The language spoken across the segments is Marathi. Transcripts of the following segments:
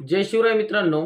जय शिवराय मित्रांनो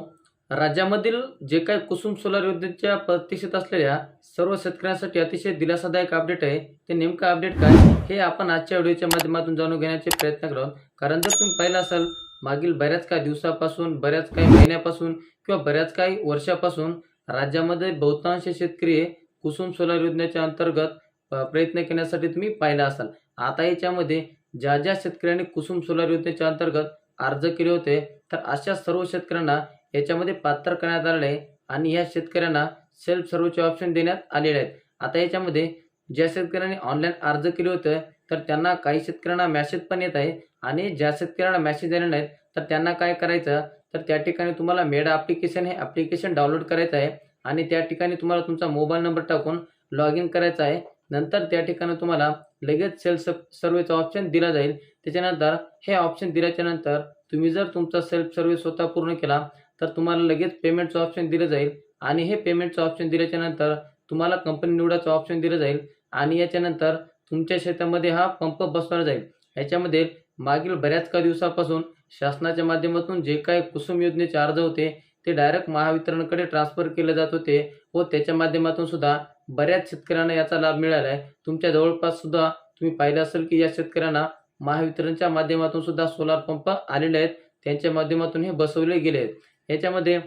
राज्यामधील जे काही कुसुम सोलार योजनेच्या प्रतीक्षित असलेल्या सर्व शेतकऱ्यांसाठी अतिशय दिलासादायक अपडेट आहे. ते नेमकं अपडेट काय हे आपण आजच्या व्हिडिओच्या माध्यमातून जाणून घेण्याचे प्रयत्न करत कारण जर तुम्ही पाहिलं असाल मागील बऱ्याच काही दिवसापासून बऱ्याच काही महिन्यापासून किंवा बऱ्याच काही वर्षापासून राज्यामध्ये बहुतांश शेतकरी कुसुम सोलार योजनेच्या अंतर्गत प्रयत्न करण्यासाठी तुम्ही पाहिला असाल. आता याच्यामध्ये ज्या ज्या शेतकऱ्यांनी कुसुम सोलार योजनेच्या अंतर्गत अर्ज केले होते तर अशा सर्व शेतकऱ्यांना याच्यामध्ये पात्र करण्यात आलेलं आहे आणि या शेतकऱ्यांना सेल्फ सर्व्हिसचे ऑप्शन देण्यात आलेले आहेत. आता याच्यामध्ये ज्या शेतकऱ्यांनी ऑनलाईन अर्ज केले होते तर त्यांना काही शेतकऱ्यांना मॅसेज पण येत आहे आणि ज्या शेतकऱ्यांना मॅसेज आले नाहीत तर त्यांना काय करायचं तर त्या ठिकाणी तुम्हाला मेड ॲप्लिकेशन हे ॲप्लिकेशन डाउनलोड करायचं आहे आणि त्या ठिकाणी तुम्हाला तुमचा मोबाईल नंबर टाकून लॉग इन करायचा आहे. नंतर त्या ठिकाणी तुम्हाला लगेच सेल्फ सर्वेचा ऑप्शन दिला जाईल. त्याच्यानंतर हे ऑप्शन दिल्याच्या नंतर तुम्ही जर तुमचा सेल्फ सर्व्हिस स्वतः पूर्ण केला तर तुम्हाला लगेच पेमेंटचं ऑप्शन दिलं जाईल. आणि हे पेमेंटचं ऑप्शन दिल्याच्या नंतर तुम्हाला कंपनी निवडाचं ऑप्शन दिलं जाईल. आणि याच्यानंतर तुमच्या शेतामध्ये हा पंप बसवला जाईल. याच्यामध्ये मागील बऱ्याच काही दिवसापासून शासनाच्या माध्यमातून जे काही कुसुम योजनेचे अर्ज होते ते डायरेक्ट महावितरणकडे ट्रान्सफर केले जात होते व त्याच्या माध्यमातून सुद्धा बऱ्याच शेतकऱ्यांना याचा लाभ मिळाला आहे तुमच्या जवळपास सुद्धा तुम्ही पाहिलं असेल की या शेतकऱ्यांना महावितरणच्या माध्यमातून सुद्धा सोलार पंप आलेले आहेत. त्यांच्या माध्यमातून हे बसवले गेले आहेत. याच्यामध्ये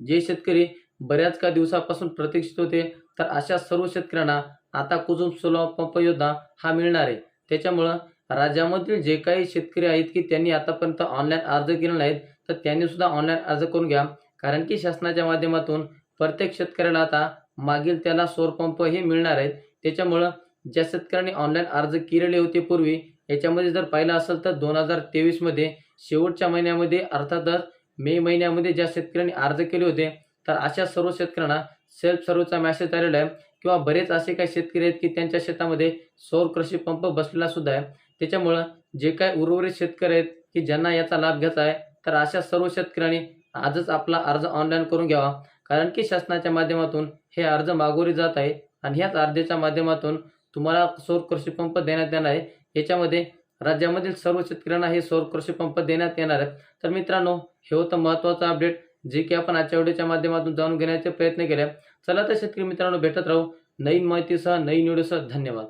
जे शेतकरी बऱ्याच का दिवसापासून प्रतीक्षित होते तर अशा सर्व शेतकऱ्यांना आता कुजून सोलार पंप योजना हा मिळणार आहे. त्याच्यामुळं राज्यामधील जे काही शेतकरी आहेत की त्यांनी आतापर्यंत ऑनलाईन अर्ज केले नाहीत तर त्यांनी सुद्धा ऑनलाईन अर्ज करून घ्या. कारण की शासनाच्या माध्यमातून प्रत्येक शेतकऱ्याला आता मागील त्याला सौरपंप हे मिळणार आहेत. त्याच्यामुळं ज्या शेतकऱ्यांनी ऑनलाईन अर्ज केलेले होते पूर्वी याच्यामध्ये जर पाहिलं असेल तर दोन हजार तेवीसमध्ये शेवटच्या महिन्यामध्ये अर्थातच मे महिन्यामध्ये ज्या शेतकऱ्यांनी अर्ज केले होते तर अशा सर्व शेतकऱ्यांना सेल्फ सर्व्हचा मॅसेज आलेला आहे. किंवा बरेच असे काही शेतकरी आहेत की त्यांच्या शेतामध्ये सौर कृषी पंप बसलेला सुद्धा आहे. त्याच्यामुळं जे काही उर्वरित शेतकरी आहेत की ज्यांना याचा लाभ घ्यायचा आहे तर अशा सर्व शेतकऱ्यांनी आजच आपला अर्ज ऑनलाईन करून घ्यावा. कारण की शासनाच्या माध्यमातून हे अर्ज मागोरी जात आहे आणि ह्याच अर्जाच्या माध्यमातून तुम्हाला सौर कृषी पंप देण्यात येणार आहे. याच्यामध्ये राज्यामधील सर्व शेतकऱ्यांना हे सौर कृषी पंप देण्यात येणार आहे तर मित्रांनो हे होतं महत्त्वाचं अपडेट जे की आपण आजच्या व्हिडिओच्या माध्यमातून जाणून घेण्याचे प्रयत्न केले. चला तर शेतकरी मित्रांनो भेटत राहू नवीन माहितीसह नवीन व्हिडिओसह. धन्यवाद.